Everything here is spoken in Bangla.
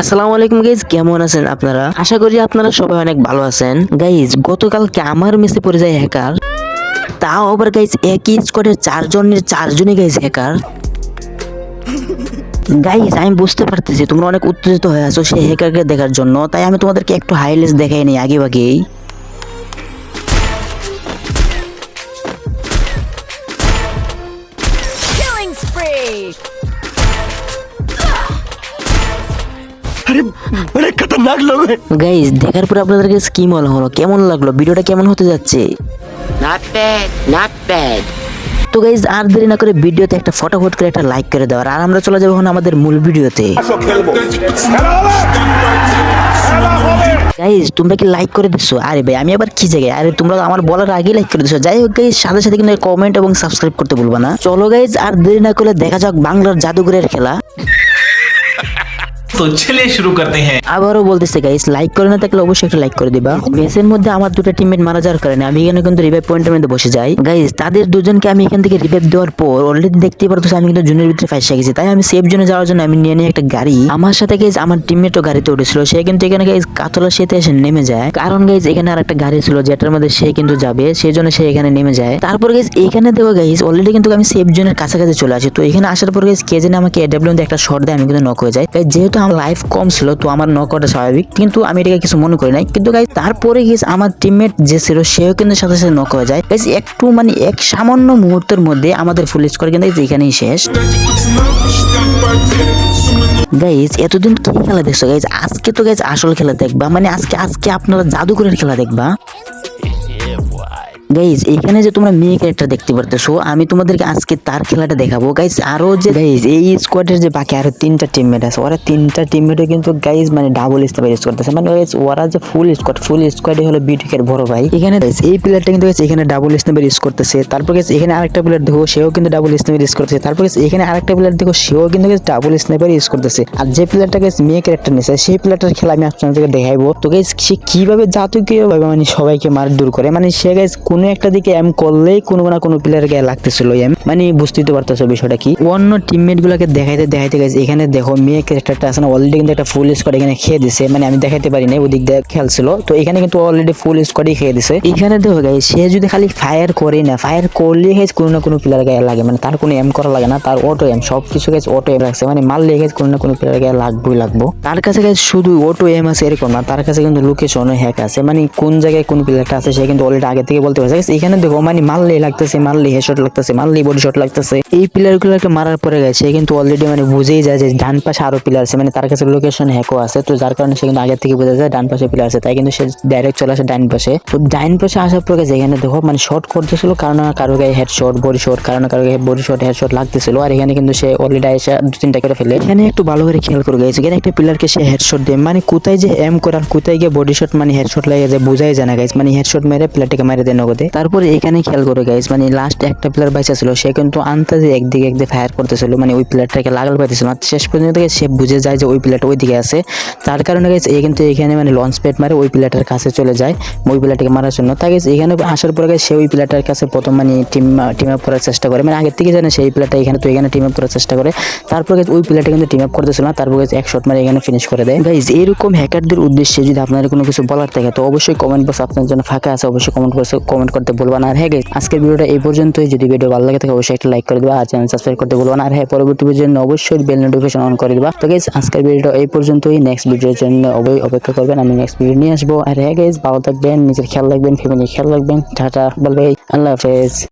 আসসালামু আলাইকুম গাইজ কেমন আছেন আপনারা? আশা করি আপনারা সবাই অনেক ভালো আছেন। গাইজ গতকালকে আমার মেসে পড়ে যায় হ্যাকার তাও আবার গাইজ একই স্কোয়াডের চারজনের চারজনই গাইজ হ্যাকার গাইজ আমি বুঝতে পারতেছি, তোমরা অনেক উত্তেজিত হয়ে আছো সেই হ্যাকারকে দেখার জন্য। তাই আমি তোমাদেরকে একটু হাইলাইটস দেখাই নি, আগে আগেই আরে অনেক খতরনাক লোক গাইস দেখার পর আপনাদের কি মনে হলো। কেমন লাগল? ভিডিওটা কেমন হতে যাচ্ছে? নট ব্যাড নট ব্যাড তো গাইস আর দেরি না করে ভিডিওতে একটা ফটোফট করে একটা লাইক করে দেওয়ার আর আমরা চলে যাব এখন আমাদের মূল ভিডিওতে। গাইজ তোমরা কি লাইক করে দিছো? আরে ভাই আমি আবার কি জায়গায়? আরে তোমরা আমার বলার আগেই লাইক করে দিছো। যাই হোক গাইজ সাথে সাথে কিন্তু কমেন্ট এবং সাবস্ক্রাইব করতে ভুলবা না। চলো গাইজ আর দেরি না করে দেখা যাক বাংলার জাদুঘরের খেলা। তো চলে শুরু করতে হ্যাঁ। আবারও বলতেছে গাইস লাইক করে না থাকলে অবশ্যই একটা লাইক করে দিবা। মেসের মধ্যে আমার দুটো টিমমেট মারা যাওয়ার কারণে আমি এখানে কিন্তু রিভাইভ পয়েন্টের মধ্যে বসে যাই। গাইস তাদের দুজনকে আমি এখান থেকে রিভাইভ দেওয়ার পর অলরেডি দেখতে পারতো আমি কিন্তু জুনের ভিতরে ফাইসা গেছি তাই আমি সেফ জোনে যাওয়ার জন্য আমি নিয়ে নিয়ে একটা গাড়ি। আমার সাথে গাইজ আমার টিমমেটও গাড়িতে উঠেছিল। সে কিন্তু এখানে গাইজ কাতলা সেতে এসে নেমে যায়। কারণ গাইজ এখানে আর একটা গাড়ি ছিল, যেটার মধ্যে সে কিন্তু যাবে। সেই জন্য সে এখানে নেমে যায়। তারপর গাইজ এখানে দেখো গাইজ অলরেডি কিন্তু আমি সেফ জোনের কাছাকাছি চলে আসি। তো এখানে আসার পর গাইজ কে জানে আমাকে এডাব্লিউ একটা শর্ট দেয়, আমি কিন্তু নক হয়ে যাই। যেহেতু লাইফ কম ছিল, তো আমার নকটা স্বাভাবিক। কিন্তু আমি এটাকে কিছু মনে করি নাই। কিন্তু গাইজ তারপরে গিয়ে আমার টিমমেট যে ছিল, সেও কিন্তু সাথে সাথে নক হয়ে যায়। গাইস একটু মানে এক সামান্য মুহূর্তের মধ্যে আমাদের ফুল স্কোর কিন্তু এখানেই শেষ। গাইজ এতদিন কি খেলা দেখছ? গাইজ আজকে তো গাইজ আসল খেলা দেখবা। মানে আজকে আজকে আপনারা জাদুঘরের খেলা দেখবা। গাইজ এখানে যে তোমরা মেয়ে ক্যারেক্টার দেখতে পারতেছো আমি তোমাদেরকে আজকে তার খেলাটা দেখাবো। গাইজ আরও যে গাইজ এই স্কোয়াডের যে বাকি আরও তিনটা টিমমেট আছে ওরা তিনটা টিমমেটও কিন্তু গাইজ মানে ডাবল স্টেপ ইউজ করতেছে। মানে guys, ওরা যে ফুল স্কোয়াড ফুল স্কোয়াডই হলো বিটিকের বড় ভাই। এখানে এই প্লেয়ারটা কিন্তু guys এখানে ডাবল স্নেপের ইউজ করতেছে। তারপর guys এখানে আরেকটা প্লেয়ার দেখো সেও কিন্তু ডাবল স্নেপের ইউজ করতেছে। তারপর guys এখানে আরেকটা প্লেয়ার দেখো সেও কিন্তু ডাবল স্নেপের ইউজ করতেছে। আর যে প্লেয়ারটা গাইজ মেয়ে ক্যারেক্টার নিছে সেই প্লেয়ারটার খেলা আমি আপনাদেরকে দেখাইবো। তো গাইজ সে কীভাবে জাতুকীয় ভাবে মানে সবাইকে মার দূর করে মানে সে গাইজ কোনো একটা দিকে এম করলেই কোনো না কোনো প্লেয়ার গায়ে লাগতেছিল এম মানে বুঝতেই তো পারতেছো বিষয়টা কি? অন্য টিমমেট গুলোকে দেখাইতে দেখাইতে গেছে এখানে দেখো মেয়ে ক্যারেক্টারটা আছে না অলরেডি কিন্তু একটা ফুল স্কোয়াড এখানে খেয়ে দিছে। মানে আমি দেখাইতে পারি না ওদিক দিয়ে খেলছিল। তো এখানে কিন্তু অলরেডি ফুল স্কোয়াডই খেয়ে দিছে। এখানে দেখো গাইজ সে যদি খালি ফায়ার করে না ফায়ার করলেই গাইজ কোনো না কোনো প্লেয়ার গায়ে লাগে। মানে তার কোনো এম করা লাগে না, তার অটো এম সব কিছু গাইজ অটো এম লাগছে। মানে মারলে গাইজ কোনো না কোনো প্লেয়ার গায়ে লাগবেই লাগবো। তার কাছে গাইজ শুধু অটো এম আছে এরকম না, তার কাছে কিন্তু লোকেশন হ্যাক আছে। মানে কোন জায়গায় কোন প্লেয়ারটা আছে, সে কিন্তু অলরেডি আগে থেকে বলতে পারছে Guys, এখানে দেখো মানে মারলেই লাগতেছে মারলেই হেডশট লাগতেছে মারলেই বডি শট লাগতেছে। এই প্লেয়ার গুলোকে মারার পরে গেছে কিন্তু অলরেডি মানে বুঝেই যায় যে ডান পাশে আরও প্লেয়ার আছে মানে তার কাছে লোকেশন হ্যাকও আছে তো যার কারণে সে কিন্তু আগে থেকে বোঝা যায় ডান পাশে প্লেয়ার আছে তাই কিন্তু সে ডাইরেক্ট চলে আসে ডান পাশে। তো ডাইন পাশে আসার পরে গেছে এখানে দেখো মানে শর্ট করতেছিল কারণ কারও গায়ে হেডশট বডি শট কারণ কারও গায়ে বডি শট হেডশট লাগতেছিল আর এখানে কিন্তু সে অলরেডি এসে দু তিনটা করে ফেলে। এখানে একটু ভালো করে খেয়াল করে গেছে এখানে একটা প্লেয়ারকে সে হেডশট দেয় মানে কোথায় যে এম করে আর কোথায় গিয়ে বডি শট মানে হেডশট লাগে যে বোঝাই যায় না গাইস মানে হেডশট মেরে প্লেয়ারটাকে মেরে দেয় নগদে। তারপরে এখানে খেয়াল করে গাইস মানে লাস্ট একটা প্লেয়ার বাইসা ছিল, সে কিন্তু আন্তাজে একদিকে একদিকে ফায়ার করতেছিল মানে ওই প্লেয়ারটাকে লাগাল পাইতেছিল না শেষ পর্যন্ত সে বুঝে যায় যে ওই প্লেয়ারটা ওই দিকে আছে। তার কারণে গাইস এই কিন্তু এখানে মানে লঞ্চ প্যাড মারে ওই প্লেয়ারটার কাছে চলে যায়, ওই প্লেয়ারটাকে মারার জন্য। তাই guys, এখানে আসার পরে সে ওই প্লেয়ারটার কাছে প্রথম মানে টিম টিম আপ করার চেষ্টা করে। মানে আগের থেকে জানে সেই প্লেয়ারটা এখানে, তো এখানে টিম আপ করার চেষ্টা করে। তারপর guys, ওই প্লেয়ারটা কিন্তু টিম আপ করতেছিল না, তারপর guys, এক শট মারে এখানে ফিনিশ করে দেয়। গাইস এরকম হ্যাকারদের উদ্দেশ্যে যদি আপনাদের কোনো কিছু বলার থাকে, তো অবশ্যই কমেন্ট বক্স আপনার জন্য ফাঁকা আছে, অবশ্যই কমেন্ট বক্সে কমেন্ট করতে ভুলবা না। আর হ্যাঁ আজকের ভিডিওটা এই পর্যন্তই। যদি ভিডিও ভালো লাগে থাকে, অবশ্যই একটা লাইক করে দেবা আর চ্যানেল সাবস্ক্রাইব করতে ভুলবা না। আর হ্যাঁ পরবর্তী ভিডিওর জন্য অবশ্যই বেল নোটিফিকেশন অন করে দেবা। তো গেস আজকের ভিডিওটা এই পর্যন্তই। নেক্সট ভিডিওর জন্য অবশ্যই অপেক্ষা করবেন। আমি নেক্সট ভিডিও নিয়ে আসব। আর হ্যাঁ গেস ভালো থাকবেন, নিজের খেয়াল রাখবেন ফ্যামিলির খেয়াল রাখবেন। টাটা বলবে আল্লাহ হাফেজ।